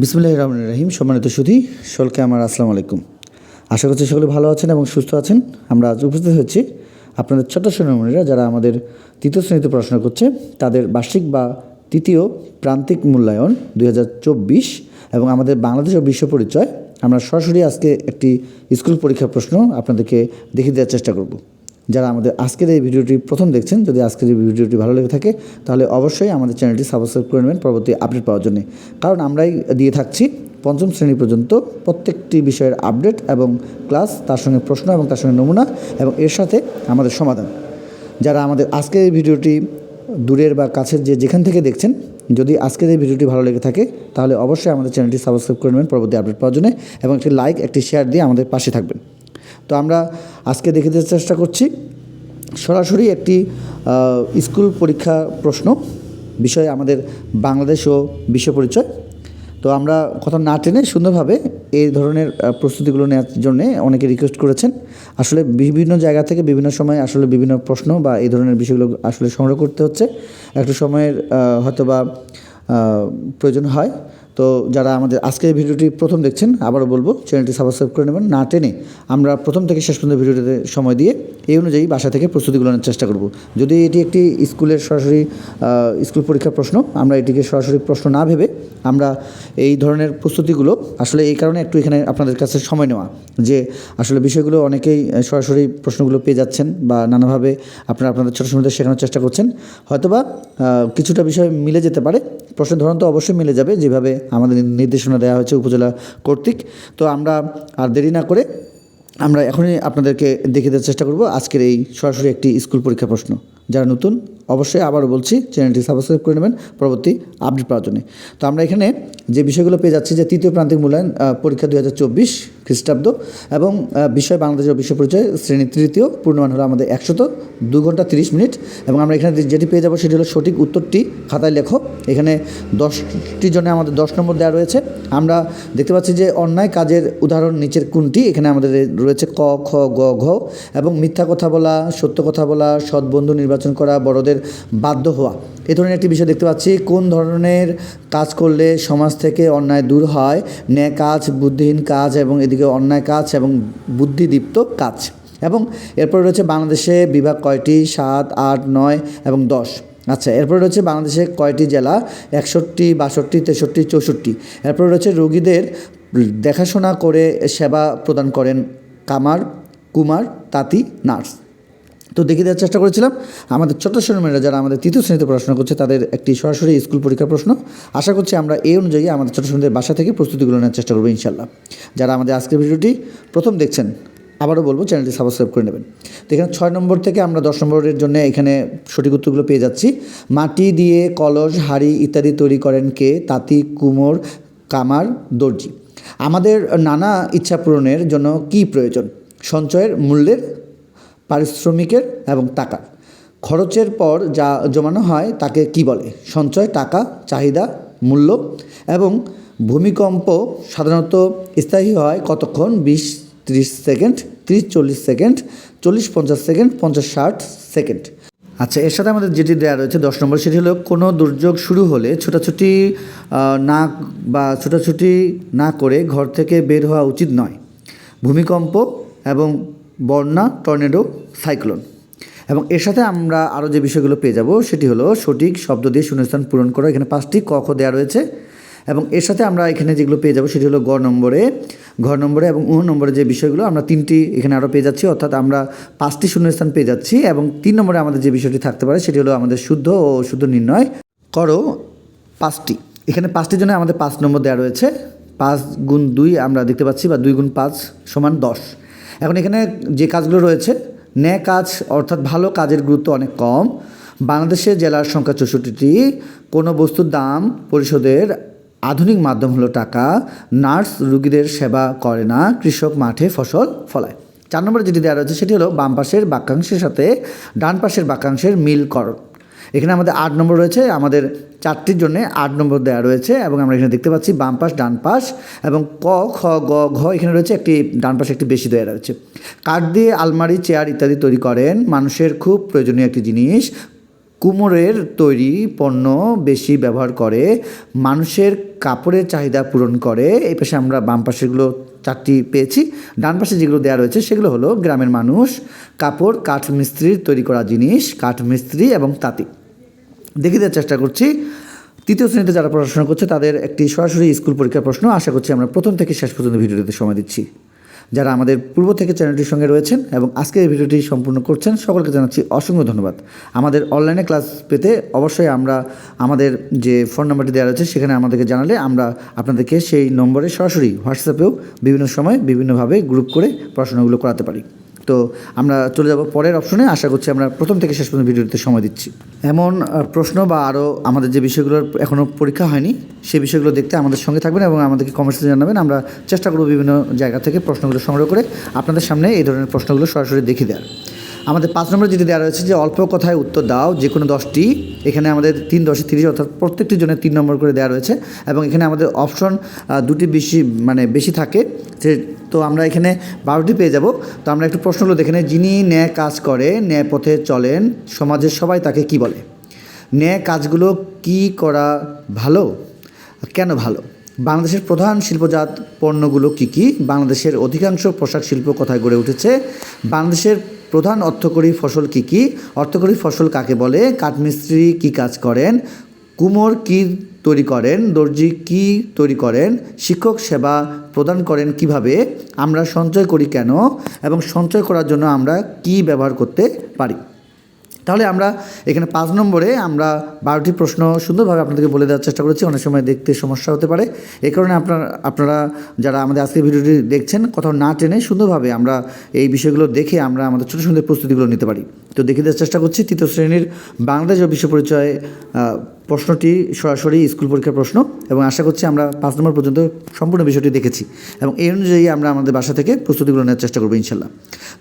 বিসমুল্লাহ রহমান রহিম, সম্মানিত সুধি সকলকে আমার আসসালামু আলাইকুম। আশা করছি সকলে ভালো আছেন এবং সুস্থ আছেন। আমরা আজ উপস্থিত হয়েছি আপনাদের ছোট্ট সোনামণিরা যারা আমাদের তৃতীয় শ্রেণীতে পড়াশোনা করছে, তাদের বার্ষিক বা তৃতীয় প্রান্তিক মূল্যায়ন দু হাজার চব্বিশ এবং আমাদের বাংলাদেশ ও বিশ্ব পরিচয়। আমরা সরাসরি আজকে একটি স্কুল পরীক্ষার প্রশ্ন আপনাদেরকে দেখিয়ে দেওয়ার চেষ্টা করব। যারা আমাদের আজকের এই ভিডিওটি প্রথম দেখছেন, যদি আজকের এই ভিডিওটি ভালো লেগে থাকে, তাহলে অবশ্যই আমাদের চ্যানেলটি সাবস্ক্রাইব করে নেবেন পরবর্তী আপডেট পাওয়ার জন্য। কারণ আমরাই দিয়ে থাকছি পঞ্চম শ্রেণি পর্যন্ত প্রত্যেকটি বিষয়ের আপডেট এবং ক্লাস, তার সঙ্গে প্রশ্ন এবং তার সঙ্গে নমুনা এবং এর সাথে আমাদের সমাধান। যারা আমাদের আজকের এই ভিডিওটি দূরের বা কাছের যে যেখান থেকে দেখছেন, যদি আজকের এই ভিডিওটি ভালো লেগে থাকে, তাহলে অবশ্যই আমাদের চ্যানেলটি সাবস্ক্রাইব করে নেবেন পরবর্তী আপডেট পাওয়ার জন্য এবং একটি লাইক একটি শেয়ার দিয়ে আমাদের পাশে থাকবেন। তো আমরা আজকে দেখে দিতে চেষ্টা করছি। সরাসরি একটি স্কুল পরীক্ষা প্রশ্ন, বিষয়ে আমাদের বাংলাদেশ ও বিশ্ব পরিচয়। তো আমরা কথা না টেনে সুন্দরভাবে এই ধরনের প্রস্তুতিগুলো নেওয়ার জন্য অনেকে রিকোয়েস্ট করেছেন। আসলে বিভিন্ন জায়গা থেকে বিভিন্ন সময় আসলে বিভিন্ন প্রশ্ন বা এই ধরনের বিষয়গুলো আসলে সংগ্রহ করতে হচ্ছে। একটু সময়ের হয়তো বা প্রয়োজন হয়। তো যারা আমাদের আজকের ভিডিওটি প্রথম দেখছেন, আবারও বলব, চ্যানেলটি সাবস্ক্রাইব করে নেবেন। না টেনে আমরা প্রথম থেকে শেষ পর্যন্ত ভিডিওটিতে সময় দিয়ে এই অনুযায়ী বাসা থেকে প্রস্তুতিগুলো নেওয়ার চেষ্টা করব। যদি এটি একটি স্কুলের সরাসরি স্কুল পরীক্ষার প্রশ্ন, আমরা এটিকে সরাসরি প্রশ্ন না ভেবে আমরা এই ধরনের প্রস্তুতিগুলো আসলে এই কারণে একটু এখানে আপনাদের কাছে সময় নেওয়া যে আসলে বিষয়গুলো অনেকেই সরাসরি প্রশ্নগুলো পেয়ে যাচ্ছেন বা নানাভাবে আপনারা আপনাদের ছোটো সময় শেখানোর চেষ্টা করছেন। হয়তোবা কিছুটা বিষয় মিলে যেতে পারে। প্রশ্নের ধরন তো অবশ্যই মিলে যাবে। যেভাবে আমাদের নির্দেশনা দেওয়া হয়েছে উপজেলা কর্তৃক। তো আমরা আর দেরি না করে আমরা এখনই আপনাদেরকে দেখে দেওয়ার চেষ্টা করব। আজকের এই সরাসরি একটি স্কুল পরীক্ষা প্রশ্ন। যারা নতুন অবশ্যই আবারও বলছি চ্যানেলটি সাবস্ক্রাইব করে নেবেন, পরবর্তী আপডেট পাওয়ার জন্য। তো আমরা এখানে যে বিষয়গুলো পেয়ে যাচ্ছি, যে তৃতীয় প্রান্তিক মূল্যায়ন পরীক্ষা দুই হাজার চব্বিশ খ্রিস্টাব্দ এবং বিষয় বাংলাদেশ বিশ্ব পরিচয়, শ্রেণি তৃতীয়, পূর্ণমান হলো আমাদের একশত দু ঘণ্টা তিরিশ মিনিট এবং আমরা এখানে যেটি পেয়ে যাব সেটি হলো সঠিক উত্তরটি খাতায় লেখো। এখানে দশটি জনে আমাদের দশ নম্বর দেওয়া রয়েছে। আমরা দেখতে পাচ্ছি যে অন্যায় কাজের উদাহরণ নিচের কোনটি? এখানে আমাদের রয়েছে ক, খ, গ, ঘ এবং মিথ্যা কথা বলা, সত্য কথা বলা, সৎ বন্ধু নির্বাচন করা, বড়দের বাধ্য হওয়া। এ ধরনের একটি বিষয় দেখতে পাচ্ছি, কোন ধরনের কাজ করলে সমাজ থেকে অন্যায় দূর হয়? ন্যায় কাজ, বুদ্ধিহীন কাজ এবং এদিকে অন্যায় কাজ এবং বুদ্ধিদীপ্ত কাজ। এবং এরপরে রয়েছে বাংলাদেশে বিভাগ কয়টি? সাত, আট, নয় এবং দশ। আচ্ছা এরপরে রয়েছে বাংলাদেশে কয়টি জেলা? একষট্টি, বাষট্টি, তেষট্টি, চৌষট্টি। এরপরে রয়েছে রোগীদের দেখাশোনা করে সেবা প্রদান করেন কামার, কুমার, তাঁতি, নার্স। তো দেখিয়ে দেওয়ার চেষ্টা করেছিলাম। আমাদের ছোট্ট মেয়েরা যারা আমাদের তৃতীয় শ্রেণীতে পড়াশোনা করছে, তাদের একটি সরাসরি স্কুল পরীক্ষার প্রশ্ন। আশা করছি আমরা এই অনুযায়ী আমাদের ছোটো শ্রেণীদের বাসা থেকে প্রস্তুতিগুলো নেওয়ার চেষ্টা করব ইনশাল্লাহ যারা আমাদের আজকের ভিডিওটি প্রথম দেখছেন, আবারও বলব চ্যানেলটি সাবস্ক্রাইব করে নেবেন। তো এখানে ছয় নম্বর থেকে আমরা দশ নম্বরের জন্য এখানে সঠিক উত্তরগুলো পেয়ে যাচ্ছি। মাটি দিয়ে কলস, হাড়ি ইত্যাদি তৈরি করেন কে? তাঁতি, কুমোর, কামার, দর্জি। আমাদের নানা ইচ্ছা পূরণের জন্য কি প্রয়োজন? সঞ্চয়ের মূল্যের পারিশ্রমিকের এবং টাকা। খরচের পর যা জমানো হয় তাকে কি বলে? সঞ্চয়, টাকা, চাহিদা, মূল্য এবং ভূমিকম্প সাধারণত স্থায়ী হয় কতক্ষণ? বিশ, ত্রিশ সেকেন্ড, ত্রিশ, চল্লিশ সেকেন্ড, চল্লিশ, পঞ্চাশ সেকেন্ড, পঞ্চাশ, ষাট সেকেন্ড। আচ্ছা এর সাথে আমাদের যেটি দেওয়া রয়েছে দশ নম্বর, সেটি হলো কোনো দুর্যোগ শুরু হলে ছোটাছুটি না বা ছোটাছুটি না করে ঘর থেকে বের হওয়া উচিত নয়। ভূমিকম্প এবং বন্যা, টর্নেডো, সাইক্লোন। এবং এর সাথে আমরা আরও যে বিষয়গুলো পেয়ে যাব, সেটি হলো সঠিক শব্দ দিয়ে শূন্যস্থান পূরণ করা। এখানে পাঁচটি ক, খ দেওয়া রয়েছে। এবং এর সাথে আমরা এখানে যেগুলো পেয়ে যাব, সেটি হলো গ নম্বরে ঘ নম্বরে এবং উ নম্বরে যে বিষয়গুলো, আমরা তিনটি এখানে আরও পেয়ে যাচ্ছি। অর্থাৎ আমরা পাঁচটি শূন্যস্থান পেয়ে যাচ্ছি এবং তিন নম্বরে আমাদের যে বিষয়টি থাকতে পারে, সেটি হলো আমাদের শুদ্ধ ও শুদ্ধ নির্ণয়। করো পাঁচটি। এখানে পাঁচটির জন্য আমাদের পাঁচ নম্বর দেওয়া রয়েছে। পাঁচ গুণ দুই আমরা দেখতে পাচ্ছি বা দুই গুণ পাঁচ সমান দশ। এখন এখানে যে কাজগুলো রয়েছে, ন্যায় কাজ অর্থাৎ ভালো কাজের গুরুত্ব অনেক কম। বাংলাদেশে জেলার সংখ্যা চৌষট্টিটি। কোনো বস্তুর দাম পরিশোধের আধুনিক মাধ্যম হলো টাকা। নার্স রুগীদের সেবা করে না, কৃষক মাঠে ফসল ফলায়। চার নম্বরে যেটি দেওয়া রয়েছে, সেটি হলো বাম পাশের বাক্যাংশের সাথে ডান পাশের বাক্যাংশের মিল কর এখানে আমাদের আট নম্বর রয়েছে, আমাদের চারটির জন্য আট নম্বর দেওয়া রয়েছে এবং আমরা এখানে দেখতে পাচ্ছি বাম পাশ, ডান পাশ এবং ক, খ, গ, ঘ এখানে রয়েছে একটি, ডান পাশে একটি বেশি দেওয়া রয়েছে। কাঠ দিয়ে আলমারি, চেয়ার ইত্যাদি তৈরি করেন। মানুষের খুব প্রয়োজনীয় একটি জিনিস, কুমোরের তৈরি পণ্য বেশি ব্যবহার করে, মানুষের কাপড়ের চাহিদা পূরণ করে। এই পাশে আমরা বাম পাশেগুলো চারটি পেয়েছি। ডান পাশে যেগুলো দেওয়া রয়েছে সেগুলো হলো গ্রামের মানুষ, কাপড় কাঠ মিস্ত্রির তৈরি করা জিনিস কাঠ মিস্ত্রি এবং তাঁতি। দেখে দেওয়ার চেষ্টা করছি তৃতীয় শ্রেণীতে যারা পড়াশোনা করছে, তাদের একটি সরাসরি স্কুল পরীক্ষার প্রশ্ন। আশা করছি আমরা প্রথম থেকে শেষ পর্যন্ত ভিডিওটিতে সময় দিচ্ছি। যারা আমাদের পূর্ব থেকে চ্যানেলটির সঙ্গে রয়েছেন এবং আজকে এই ভিডিওটি সম্পূর্ণ করছেন, সকলকে জানাচ্ছি অসংখ্য ধন্যবাদ। আমাদের অনলাইনে ক্লাস পেতে অবশ্যই আমরা আমাদের যে ফোন নাম্বারটি দেওয়া রয়েছে, সেখানে আমাদেরকে জানালে আমরা আপনাদেরকে সেই নম্বরে সরাসরি হোয়াটসঅ্যাপেও বিভিন্ন সময় বিভিন্নভাবে গ্রুপ করে পড়াশোনাগুলো করাতে পারি। তো আমরা চলে যাব পরের অপশনে আশা করছি আমরা প্রথম থেকে শেষ পর্যন্ত ভিডিওতে সময় দিচ্ছি। এমন প্রশ্ন বা আরও আমাদের যে বিষয়গুলোর এখনও পরীক্ষা হয়নি, সেই বিষয়গুলো দেখতে আমাদের সঙ্গে থাকবেন এবং আমাদেরকে কমেন্টসে জানাবেন। আমরা চেষ্টা করব বিভিন্ন জায়গা থেকে প্রশ্নগুলো সংগ্রহ করে আপনাদের সামনে এই ধরনের প্রশ্নগুলো সরাসরি দেখিয়ে দেওয়ার। আমাদের পাঁচ নম্বরে যেটি দেওয়া রয়েছে যে, অল্প কথায় উত্তর দাও যে কোনো দশটি এখানে আমাদের তিন দশে তিরিশ, অর্থাৎ প্রত্যেকটি জনের তিন নম্বর করে দেওয়া রয়েছে এবং এখানে আমাদের অপশন দুটি বেশি মানে বেশি থাকে। যে, তো আমরা এখানে বারোটি পেয়ে যাব। তো আমরা একটু প্রশ্নগুলো দেখে নিই যিনি ন্যায় কাজ করে, ন্যায় পথে চলেন, সমাজের সবাই তাকে কি বলে? ন্যায় কাজগুলো কি করা ভালো? কেন ভালো? বাংলাদেশের প্রধান শিল্পজাত পণ্যগুলো কী কী? বাংলাদেশের অধিকাংশ পোশাক শিল্প কোথায় গড়ে উঠেছে? বাংলাদেশের প্রধান অর্থকরী ফসল কি কি? অর্থকরী ফসল কাকে বলে? কাঠমিস্ত্রি কি কাজ করেন? কুমোর কি তৈরি করেন? দর্জি কি তৈরি করেন? শিক্ষক সেবা প্রদান করেন কীভাবে? আমরা সঞ্চয় করি কেন? এবং সঞ্চয় করার জন্য আমরা কি ব্যবহার করতে পারি? তাহলে আমরা এখানে পাঁচ নম্বরে আমরা বারোটি প্রশ্ন সুন্দরভাবে আপনাদেরকে বলে দেওয়ার চেষ্টা করেছি। অনেক সময় দেখতে সমস্যা হতে পারে। এ কারণে আপনার, আপনারা যারা আমাদের আজকের ভিডিওটি দেখছেন, কোথাও না টেনে সুন্দরভাবে আমরা এই বিষয়গুলো দেখে আমরা আমাদের ছোটো সুন্দর প্রস্তুতিগুলো নিতে পারি। তো দেখে দেওয়ার চেষ্টা করছি, তৃতীয় শ্রেণির বাংলাদেশ ও বিশ্ব পরিচয় প্রশ্নটি সরাসরি স্কুল পরীক্ষার প্রশ্ন এবং আশা করছি আমরা পাঁচ নম্বর পর্যন্ত সম্পূর্ণ বিষয়টি দেখেছি এবং এই অনুযায়ী আমরা আমাদের বাসা থেকে প্রস্তুতিগুলো নেওয়ার চেষ্টা করব ইনশাল্লাহ।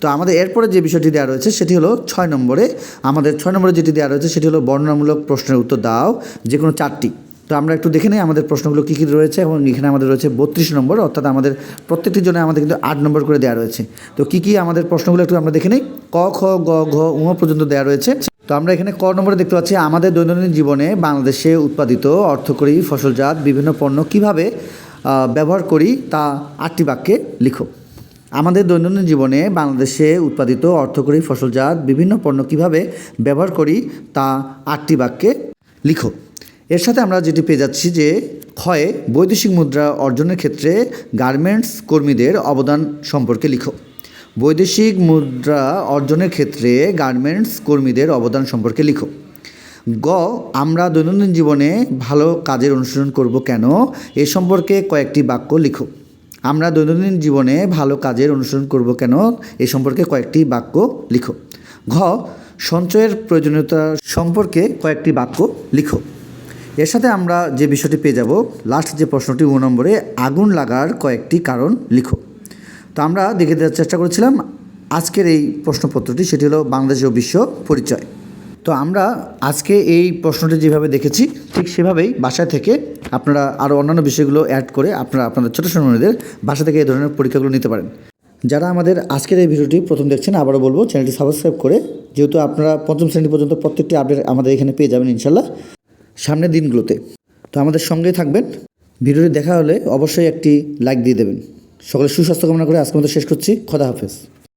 তো আমাদের এরপরে যে বিষয়টি দেওয়া রয়েছে সেটি হলো ছয় নম্বরে, আমাদের ছয় নম্বরে যেটি দেওয়া রয়েছে সেটি হলো বর্ণনামূলক প্রশ্নের উত্তর দাও, যে কোনো চারটি। তো আমরা একটু দেখে নিই আমাদের প্রশ্নগুলো কী কী রয়েছে এবং এখানে আমাদের রয়েছে বত্রিশ নম্বর, অর্থাৎ আমাদের প্রত্যেকটির জন্য আমাদের কিন্তু আট নম্বর করে দেওয়া রয়েছে। তো কী কী আমাদের প্রশ্নগুলো একটু আমরা দেখে নিই? ক, খ, গ, ঘ উম পর্যন্ত দেওয়া রয়েছে। তো আমরা এখানে ক নম্বরে দেখতে পাচ্ছি, আমাদের দৈনন্দিন জীবনে বাংলাদেশে উৎপাদিত অর্থকরী ফসলজাত বিভিন্ন পণ্য কীভাবে ব্যবহার করি তা আটটি বাক্যে লিখো। আমাদের দৈনন্দিন জীবনে বাংলাদেশে উৎপাদিত অর্থকরী ফসলজাত বিভিন্ন পণ্য কীভাবে ব্যবহার করি তা আটটি বাক্যে লিখো। এর সাথে আমরা যেটি পেয়ে যাচ্ছি যে, ক্ষয়ে বৈদেশিক মুদ্রা অর্জনের ক্ষেত্রে গার্মেন্টস কর্মীদের অবদান সম্পর্কে লিখো। বৈদেশিক মুদ্রা অর্জনের ক্ষেত্রে গার্মেন্টস কর্মীদের অবদান সম্পর্কে লিখো। গ, আমরা দৈনন্দিন জীবনে ভালো কাজের অনুসরণ করব কেন? এ সম্পর্কে কয়েকটি বাক্য লিখো। আমরা দৈনন্দিন জীবনে ভালো কাজের অনুসরণ করব কেন? এ সম্পর্কে কয়েকটি বাক্য লিখো। ঘ, সঞ্চয়ের প্রয়োজনীয়তা সম্পর্কে কয়েকটি বাক্য লিখো। এর সাথে আমরা যে বিষয়টি পেয়ে যাব লাস্ট যে প্রশ্নটি ও নম্বরে আগুন লাগার কয়েকটি কারণ লিখো। তো আমরা দেখে দেওয়ার চেষ্টা করেছিলাম। আজকের এই প্রশ্নপত্রটি, সেটি হলো বাংলাদেশ ও বিশ্ব পরিচয়। তো আমরা আজকে এই প্রশ্নটি যেভাবে দেখেছি, ঠিক সেভাবেই বাসা থেকে আপনারা আরও অন্যান্য বিষয়গুলো অ্যাড করে আপনারা আপনাদের ছোটো সন্তানদের বাসা থেকে এই ধরনের পরীক্ষাগুলো নিতে পারেন। যারা আমাদের আজকের এই ভিডিওটি প্রথম দেখছেন, আবারও বলব, চ্যানেলটি সাবস্ক্রাইব করে, যেহেতু আপনারা পঞ্চম শ্রেণি পর্যন্ত প্রত্যেকটি আপডেট আমাদের এখানে পেয়ে যাবেন ইনশাল্লাহ, সামনের দিনগুলোতে। তো আমাদের সঙ্গেই থাকবেন। ভিডিওটি দেখা হলে অবশ্যই একটি লাইক দিয়ে দেবেন। সকলের সুস্বাস্থ্য কামনা করে আজকের মতো শেষ করছি। খোদা হাফেজ।